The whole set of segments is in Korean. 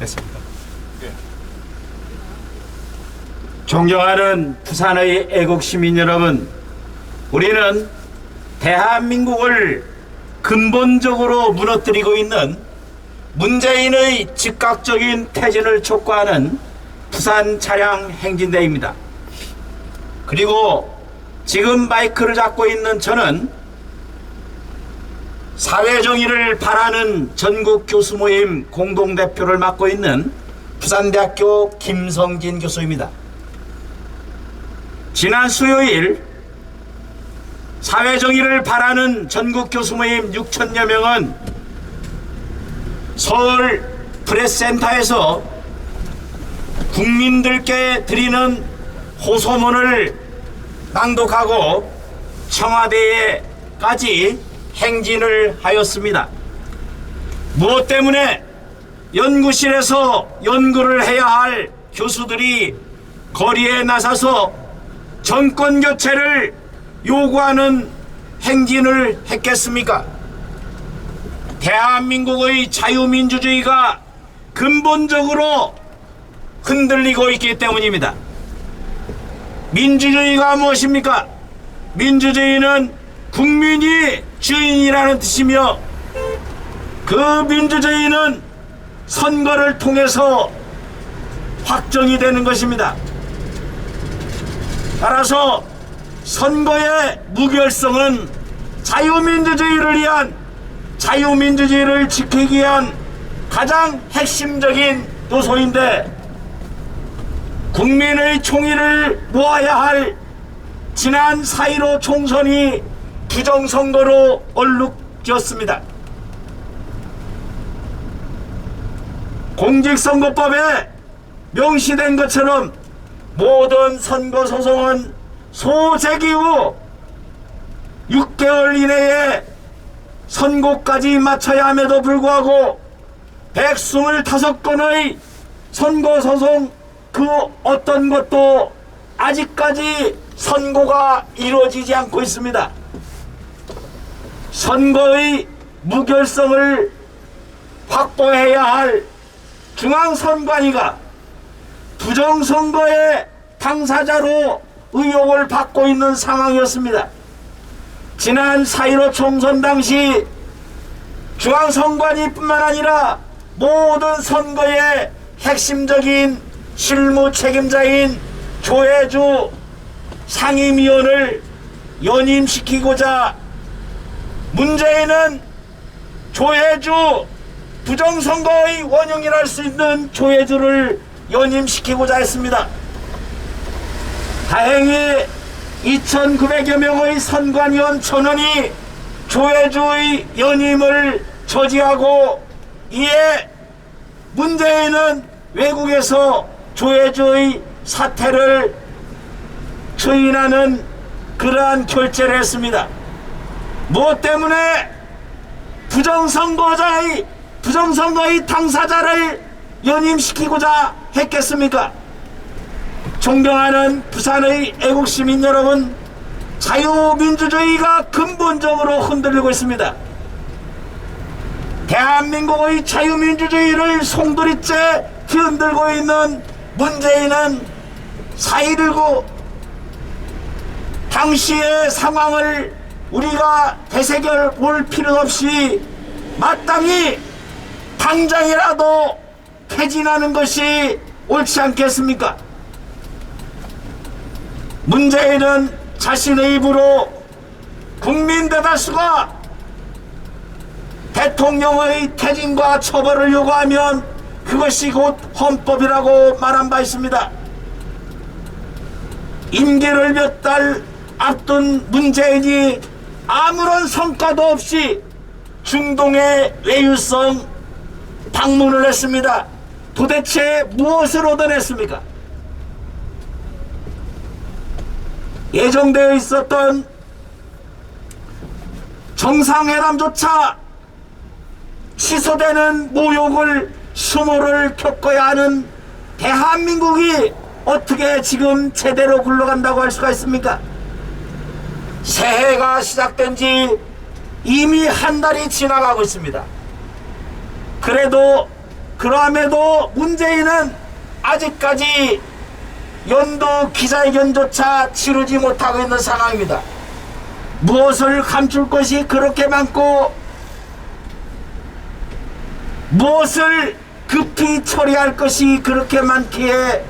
됐습니다. 존경하는 부산의 애국 시민 여러분, 우리는 대한민국을 근본적으로 무너뜨리고 있는 문재인의 즉각적인 퇴진을 촉구하는 부산 차량 행진대입니다. 그리고 지금 마이크를 잡고 있는 저는 사회정의를 바라는 전국 교수 모임 공동대표를 맡고 있는 부산대학교 김성진 교수입니다. 지난 수요일 사회정의를 바라는 전국 교수 모임 6천여 명은 서울 프레스센터에서 국민들께 드리는 호소문을 낭독하고 청와대에까지 행진을 하였습니다. 무엇 때문에 연구실에서 연구를 해야 할 교수들이 거리에 나서서 정권 교체를 요구하는 행진을 했겠습니까? 대한민국의 자유민주주의가 근본적으로 흔들리고 있기 때문입니다. 민주주의가 무엇입니까? 민주주의는 국민이 주인이라는 뜻이며 그 민주주의는 선거를 통해서 확정이 되는 것입니다. 따라서 선거의 무결성은 자유민주주의를 위한 자유민주주의를 지키기 위한 가장 핵심적인 요소인데 국민의 총의를 모아야 할 지난 4.15 총선이 부정선거로 얼룩졌습니다. 공직선거법에 명시된 것처럼 모든 선거 소송은 소재기 후 6개월 이내에 선고까지 마쳐야 함에도 불구하고 125건의 선거 소송 그 어떤 것도 아직까지 선고가 이루어지지 않고 있습니다. 선거의 무결성을 확보해야 할 중앙선관위가 부정선거의 당사자로 의혹을 받고 있는 상황이었습니다. 지난 4.15 총선 당시 중앙선관위뿐만 아니라 모든 선거의 핵심적인 실무 책임자인 조혜주 상임위원을 연임시키고자 문재인은 조혜주 부정선거의 원흉이랄 수 있는 조혜주를 연임시키고자 했습니다. 다행히 2,900여 명의 선관위원 천원이 조혜주의 연임을 저지하고 이에 문재인은 외국에서 조혜주의 사퇴를 추인하는 그러한 결제를 했습니다. 무엇 때문에 부정선거자의 부정선거의 당사자를 연임시키고자 했겠습니까? 존경하는 부산의 애국시민 여러분, 자유민주주의가 근본적으로 흔들리고 있습니다. 대한민국의 자유민주주의를 송두리째 흔들고 있는 문재인은 4.19 당시의 상황을 우리가 되새겨 볼 필요 없이 마땅히 당장이라도 퇴진하는 것이 옳지 않겠습니까? 문재인은 자신의 입으로 국민 대다수가 대통령의 퇴진과 처벌을 요구하면 그것이 곧 헌법이라고 말한 바 있습니다. 임기를 몇 달 앞둔 문재인이 아무런 성과도 없이 중동의 외유성 방문을 했습니다. 도대체 무엇을 얻어냈습니까? 예정되어 있었던 정상회담조차 취소되는 모욕을 수모를 겪어야 하는 대한민국이 어떻게 지금 제대로 굴러간다고 할 수가 있습니까? 새해가 시작된 지 이미 한 달이 지나가고 있습니다. 그래도 그럼에도 문재인은 아직까지 연도 기자회견조차 치르지 못하고 있는 상황입니다. 무엇을 감출 것이 그렇게 많고 무엇을 급히 처리할 것이 그렇게 많기에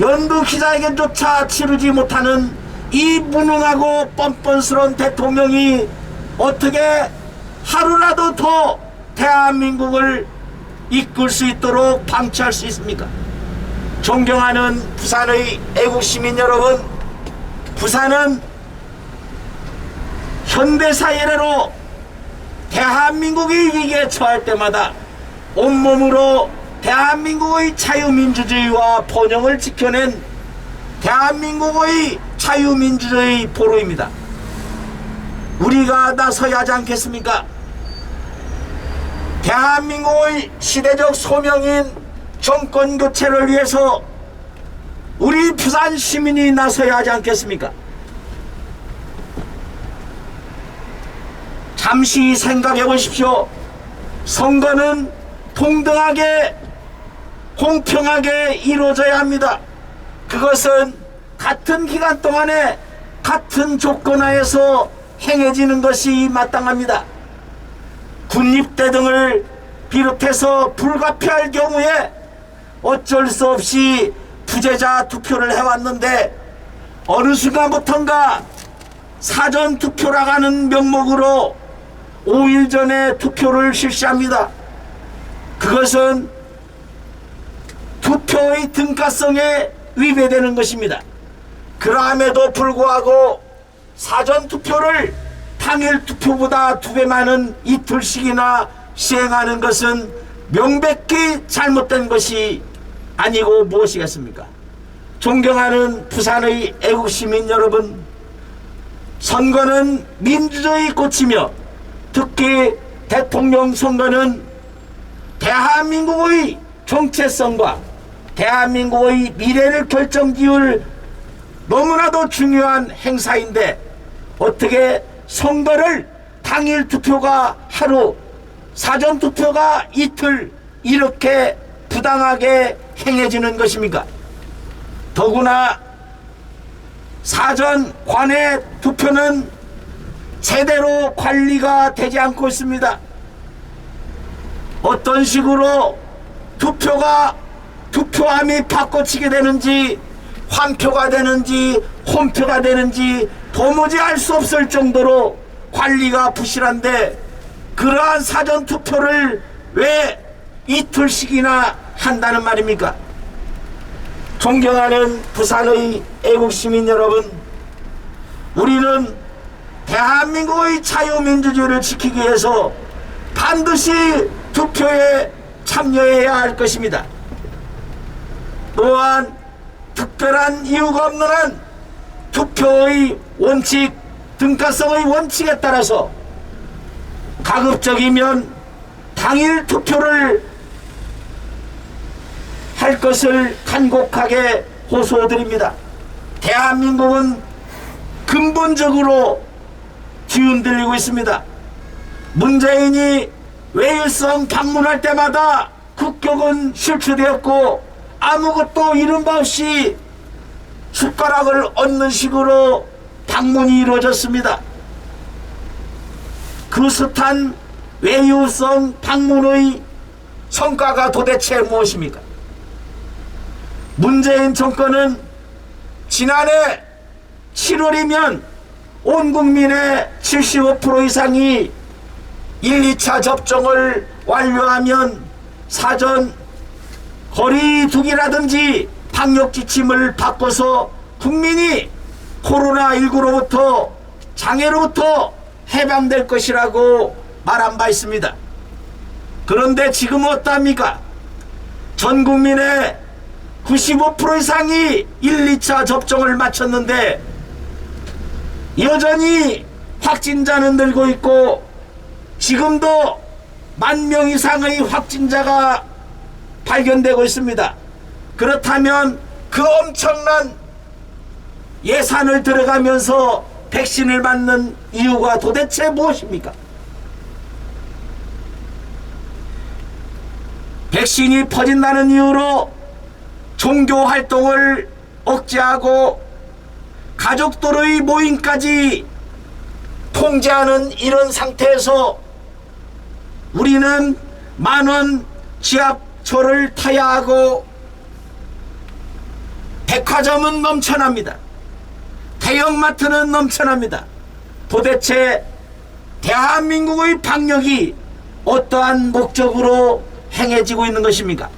연두 기자회견조차 치르지 못하는 이 무능하고 뻔뻔스러운 대통령이 어떻게 하루라도 더 대한민국을 이끌 수 있도록 방치할 수 있습니까? 존경하는 부산의 애국 시민 여러분, 부산은 현대사 이래로 대한민국이 위기에 처할 때마다 온몸으로 대한민국의 자유민주주의와 번영을 지켜낸 대한민국의 자유민주주의 보루입니다. 우리가 나서야 하지 않겠습니까? 대한민국의 시대적 소명인 정권 교체를 위해서 우리 부산 시민이 나서야 하지 않겠습니까? 잠시 생각해 보십시오. 선거는 동등하게 공평하게 이루어져야 합니다. 그것은 같은 기간 동안에 같은 조건 하에서 행해지는 것이 마땅합니다. 군립대 등을 비롯해서 불가피할 경우에 어쩔 수 없이 부재자 투표를 해왔는데 어느 순간부턴가 사전 투표라고 하는 명목으로 5일 전에 투표를 실시합니다. 그것은 투표의 등가성에 위배되는 것입니다. 그럼에도 불구하고 사전 투표를 당일 투표보다 두 배 많은 이틀씩이나 시행하는 것은 명백히 잘못된 것이 아니고 무엇이겠습니까? 존경하는 부산의 애국 시민 여러분, 선거는 민주주의 꽃이며 특히 대통령 선거는 대한민국의 정체성과 대한민국의 미래를 결정 지을 너무나도 중요한 행사인데 어떻게 선거를 당일 투표가 하루 사전 투표가 이틀 이렇게 부당하게 행해지는 것입니까? 더구나 사전 관외 투표는 제대로 관리가 되지 않고 있습니다. 어떤 식으로 투표가 투표함이 바꿔치게 되는지 환표가 되는지 홈표가 되는지 도무지 알 수 없을 정도로 관리가 부실한데 그러한 사전 투표를 왜 이틀씩이나 한다는 말입니까? 존경하는 부산의 애국 시민 여러분, 우리는 대한민국의 자유민주주의를 지키기 위해서 반드시 투표에 참여해야 할 것입니다. 또한 특별한 이유가 없는 한 투표의 원칙, 등가성의 원칙에 따라서 가급적이면 당일 투표를 할 것을 간곡하게 호소드립니다. 대한민국은 근본적으로 뒤흔들리고 있습니다. 문재인이 외일성 방문할 때마다 국격은 실추되었고 아무것도 이른 바 없이 숟가락을 얹는 식으로 방문이 이루어졌습니다. 그 숱한 외유성 방문의 성과가 도대체 무엇입니까? 문재인 정권은 지난해 7월이면 온 국민의 75% 이상이 1, 2차 접종을 완료하면 사전 거리 두기라든지 방역 지침을 바꿔서 국민이 코로나19로부터 장애로부터 해방될 것이라고 말한 바 있습니다. 그런데 지금 어떠합니까? 전 국민의 95% 이상이 1, 2차 접종을 마쳤는데 여전히 확진자는 늘고 있고 지금도 만 명 이상의 확진자가 발견되고 있습니다. 그렇다면 그 엄청난 예산을 들어가면서 백신을 맞는 이유가 도대체 무엇입니까? 백신이 퍼진다는 이유로 종교 활동을 억제하고 가족들의 모임까지 통제하는 이런 상태에서 우리는 만원 지하철을 타야 하고 백화점은 넘쳐납니다. 대형마트는 넘쳐납니다. 도대체 대한민국의 방역이 어떠한 목적으로 행해지고 있는 것입니까?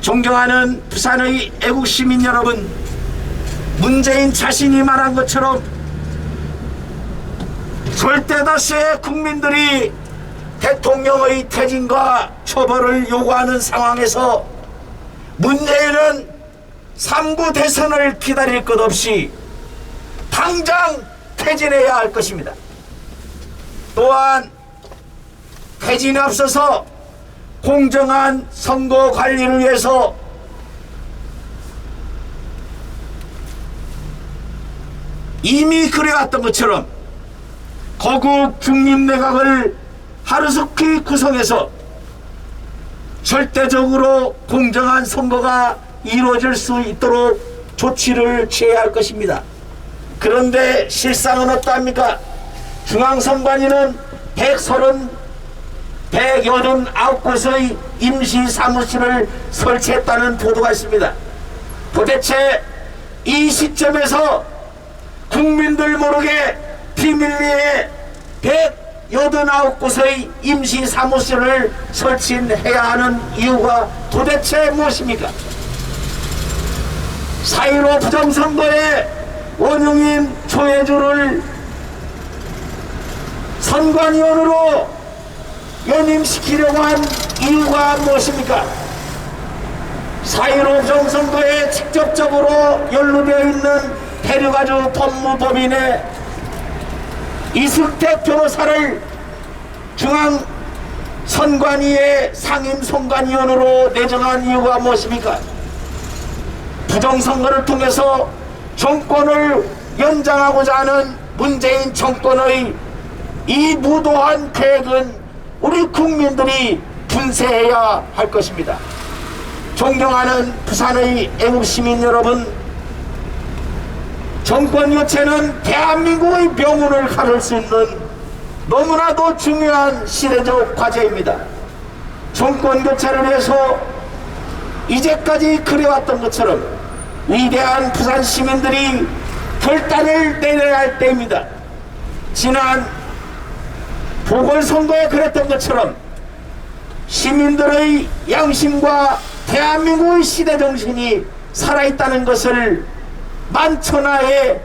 존경하는 부산의 애국 시민 여러분, 문재인 자신이 말한 것처럼 절대 다수의 국민들이 대통령의 퇴진과 처벌을 요구하는 상황에서 문재인은 3구 대선을 기다릴 것 없이 당장 퇴진해야 할 것입니다. 또한 퇴진에 앞서서 공정한 선거 관리를 위해서 이미 그래왔던 것처럼 거국 중립내각을 하루속히 구성해서 절대적으로 공정한 선거가 이루어질 수 있도록 조치를 취해야 할 것입니다. 그런데 실상은 어떠합니까? 중앙선관위는 130, 189곳의 임시 사무실을 설치했다는 보도가 있습니다. 도대체 이 시점에서 국민들 모르게 비밀리에 189곳의 임시 사무실을 설치해야 하는 이유가 도대체 무엇입니까? 4.15 부정선거의 원흉인 조혜주를 선관위원으로 연임시키려고 한 이유가 무엇입니까? 4.15 부정선거에 직접적으로 연루되어 있는 대륙아주 법무법인의 이승택 변호사를 중앙 선관위의 상임 선관위원으로 내정한 이유가 무엇입니까? 부정선거를 통해서 정권을 연장하고자 하는 문재인 정권의 이 무도한 계획은 우리 국민들이 분쇄해야 할 것입니다. 존경하는 부산의 애국시민 여러분, 정권 교체는 대한민국의 명운을 가를 수 있는 너무나도 중요한 시대적 과제입니다. 정권 교체를 위해서 이제까지 그래왔던 것처럼 위대한 부산 시민들이 결단을 내려야 할 때입니다. 지난 보궐선거에 그랬던 것처럼 시민들의 양심과 대한민국의 시대 정신이 살아있다는 것을 만천하에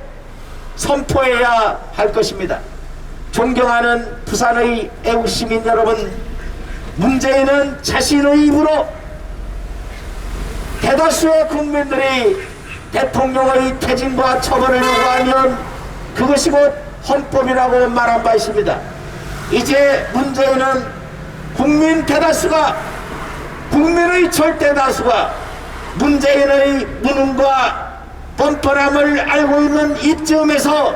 선포해야 할 것입니다. 존경하는 부산의 애국시민 여러분, 문재인은 자신의 입으로 대다수의 국민들이 대통령의 퇴진과 처벌을 요구하면 그것이 곧 헌법이라고 말한 바 있습니다. 이제 문재인은 국민 대다수가 국민의 절대 다수가 문재인의 무능과 뻔뻔함을 알고 있는 이쯤에서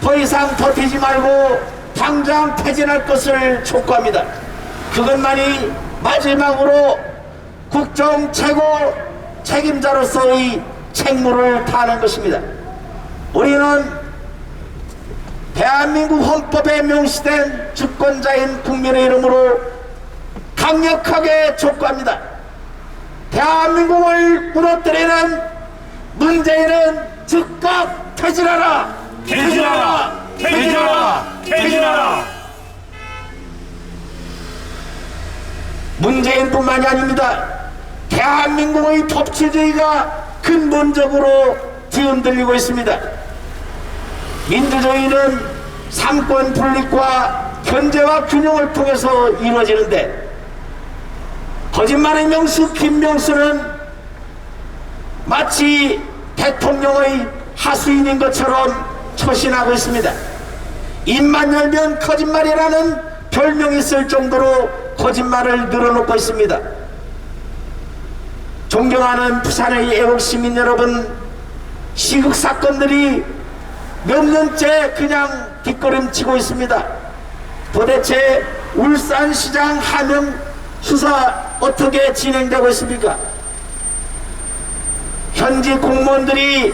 더 이상 버티지 말고 당장 퇴진할 것을 촉구합니다. 그것만이 마지막으로 국정 최고 책임자로서의 책무를 다하는 것입니다. 우리는 대한민국 헌법에 명시된 주권자인 국민의 이름으로 강력하게 촉구합니다. 대한민국을 무너뜨리는 문재인은 즉각 퇴진하라! 퇴진하라! 퇴진하라! 퇴진하라! 문재인뿐만이 아닙니다. 대한민국의 법치주의가 근본적으로 뒤흔들리고 있습니다. 민주주의는 삼권 분립과 견제와 균형을 통해서 이루어지는데 거짓말의 명수 김명수는 마치 대통령의 하수인인 것처럼 처신하고 있습니다. 입만 열면 거짓말이라는 별명이 있을 정도로 거짓말을 늘어놓고 있습니다. 존경하는 부산의 애국 시민 여러분, 시국 사건들이 몇 년째 그냥 뒷걸음치고 있습니다. 도대체 울산시장 하명 수사 어떻게 진행되고 있습니까? 현지 공무원들이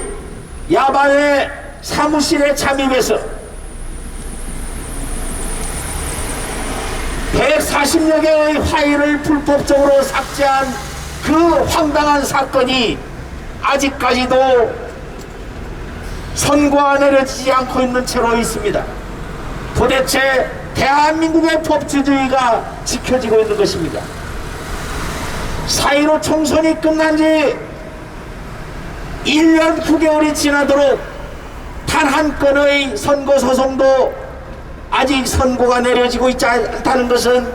야반에 사무실에 잠입해서 140여 개의 파일을 불법적으로 삭제한 그 황당한 사건이 아직까지도 선고가 내려지지 않고 있는 채로 있습니다. 도대체 대한민국의 법치주의가 지켜지고 있는 것입니다. 4.15 총선이 끝난 지 1년 9개월이 지나도록 단 한 건의 선거 소송도 아직 선고가 내려지고 있지 않다는 것은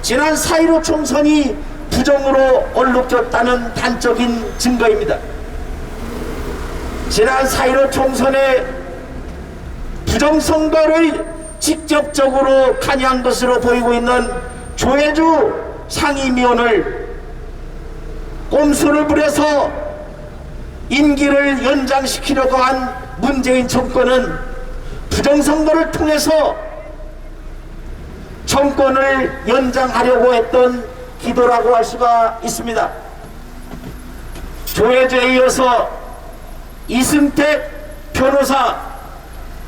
지난 4.15 총선이 부정으로 얼룩졌다는 단적인 증거입니다. 지난 4.15 총선에 부정선거를 직접적으로 관여한 것으로 보이고 있는 조혜주 상임위원을 꼼수를 부려서 임기를 연장시키려고 한 문재인 정권은 부정선거를 통해서 정권을 연장하려고 했던 기도라고 할 수가 있습니다. 조혜주에 이어서 이승택 변호사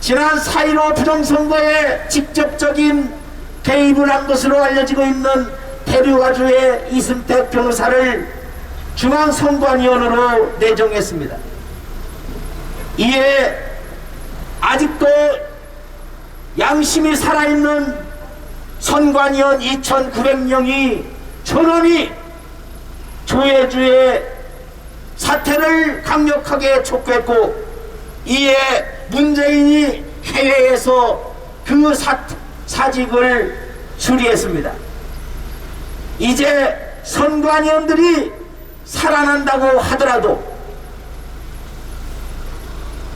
지난 4.15 부정선거에 직접적인 개입을 한 것으로 알려지고 있는 대류가주의 이승택 변호사를 중앙선관위원으로 내정했습니다. 이에 아직도 양심이 살아있는 선관위원 2,900명이 전원이 조혜주의 사퇴를 강력하게 촉구했고 이에 문재인이 해외에서 그 사, 사직을 수리했습니다. 이제 선관위원들이 살아난다고 하더라도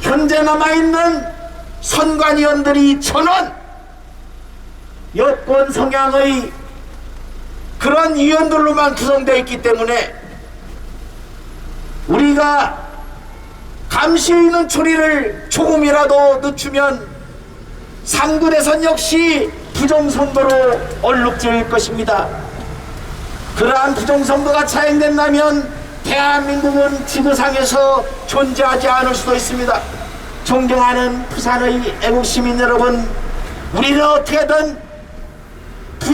현재 남아있는 선관위원들이 전원 여권 성향의 그런 위원들로만 구성되어 있기 때문에 우리가 감시 있는 처리를 조금이라도 늦추면 상군에선 역시 부정선거로 얼룩질 것입니다. 그러한 부정선거가 차행된다면 대한민국은 지구상에서 존재하지 않을 수도 있습니다. 존경하는 부산의 애국시민 여러분, 우리는 어떻게든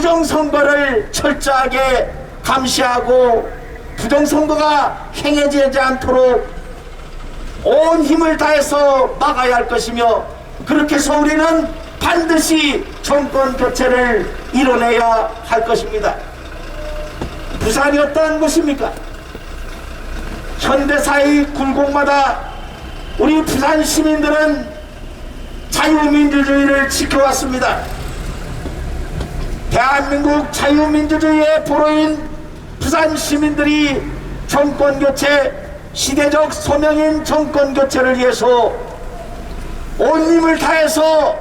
부정선거를 철저하게 감시하고 부정선거가 행해지지 않도록 온 힘을 다해서 막아야 할 것이며 그렇게 해서 우리는 반드시 정권 교체를 이뤄내야 할 것입니다. 부산이 어떠한 곳입니까? 현대사의 굴곡마다 우리 부산 시민들은 자유민주주의를 지켜왔습니다. 대한민국 자유민주주의의 보로인 부산 시민들이 정권 교체, 시대적 소명인 정권 교체를 위해서 온 힘을 다해서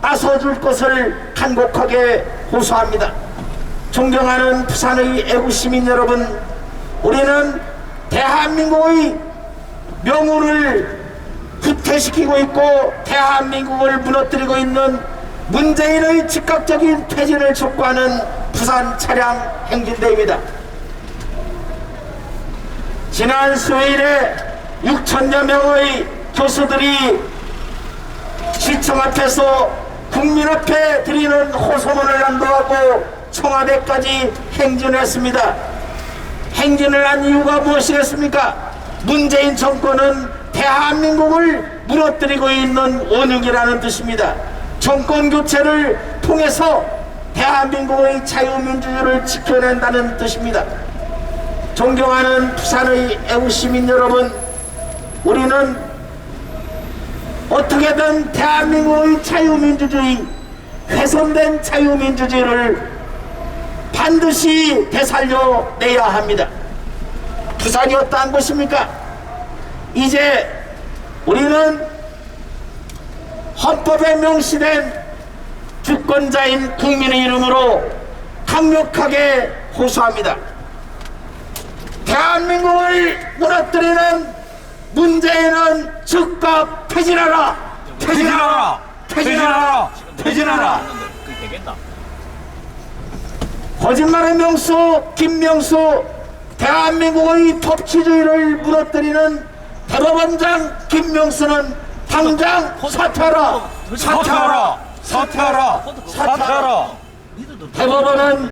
나서줄 것을 간곡하게 호소합니다. 존경하는 부산의 애국시민 여러분, 우리는 대한민국의 명우를 후퇴시키고 있고 대한민국을 무너뜨리고 있는 문재인의 즉각적인 퇴진을 촉구하는 부산 차량 행진대입니다. 지난 수요일에 6천여 명의 교수들이 시청 앞에서 국민 앞에 드리는 호소문을 낭독하고 청와대까지 행진했습니다. 행진을 한 이유가 무엇이겠습니까? 문재인 정권은 대한민국을 무너뜨리고 있는 원흉이라는 뜻입니다. 정권 교체를 통해서 대한민국의 자유민주주의를 지켜낸다는 뜻입니다. 존경하는 부산의 애국시민 여러분, 우리는 어떻게든 대한민국의 자유민주주의, 훼손된 자유민주주의를 반드시 되살려내야 합니다. 부산이 어떠한 곳입니까? 이제 우리는 헌법에 명시된 주권자인 국민의 이름으로 강력하게 호소합니다. 대한민국을 무너뜨리는 문재인은 즉각 퇴진하라! 퇴진하라! 퇴진하라! 퇴진하라! 거짓말의 명수 김명수 대한민국의 법치주의를 무너뜨리는 대법원장 김명수는 당장 사퇴하라 사퇴하라! 사퇴하라! 사퇴하라! 대법원은